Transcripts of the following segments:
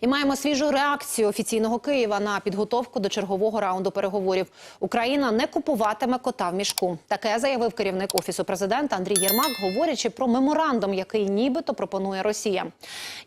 І маємо свіжу реакцію офіційного Києва на підготовку до чергового раунду переговорів. Україна не купуватиме кота в мішку. Таке заявив керівник офісу президента Андрій Єрмак, говорячи про меморандум, який нібито пропонує Росія.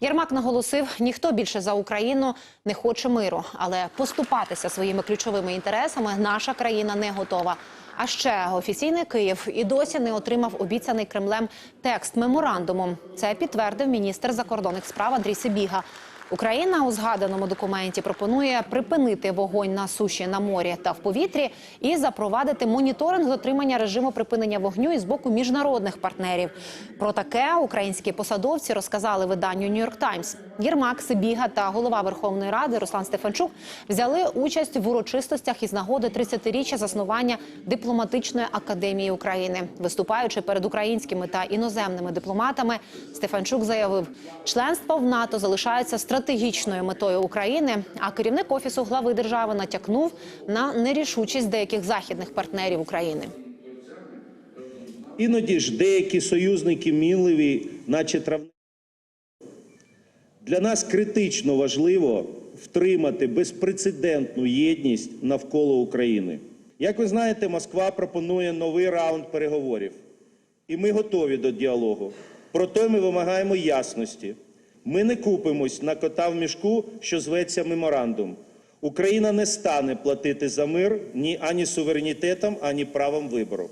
Єрмак наголосив, ніхто більше за Україну не хоче миру, але поступатися своїми ключовими інтересами наша країна не готова. А ще офіційний Київ і досі не отримав обіцяний Кремлем текст меморандуму. Це підтвердив міністр закордонних справ Андрій Сибіга. Україна у згаданому документі пропонує припинити вогонь на суші, на морі та в повітрі і запровадити моніторинг дотримання режиму припинення вогню із боку міжнародних партнерів. Про таке українські посадовці розказали виданню Нью-Йорк Таймс. Єрмак, Сибіга та голова Верховної Ради Руслан Стефанчук взяли участь в урочистостях із нагоди 30-річчя заснування дипломатичної академії України. Виступаючи перед українськими та іноземними дипломатами, Стефанчук заявив, членство в НАТО залишається стратегічною метою України. А керівник офісу глави держави натякнув на нерішучість деяких західних партнерів України. Іноді ж деякі союзники мінливі, наче травне. Для нас критично важливо втримати безпрецедентну єдність навколо України. Як ви знаєте, Москва пропонує новий раунд переговорів, і ми готові до діалогу. Проте ми вимагаємо ясності. Ми не купимось на кота в мішку, що зветься меморандум. Україна не стане платити за мир ні ані суверенітетом, ані правом вибору.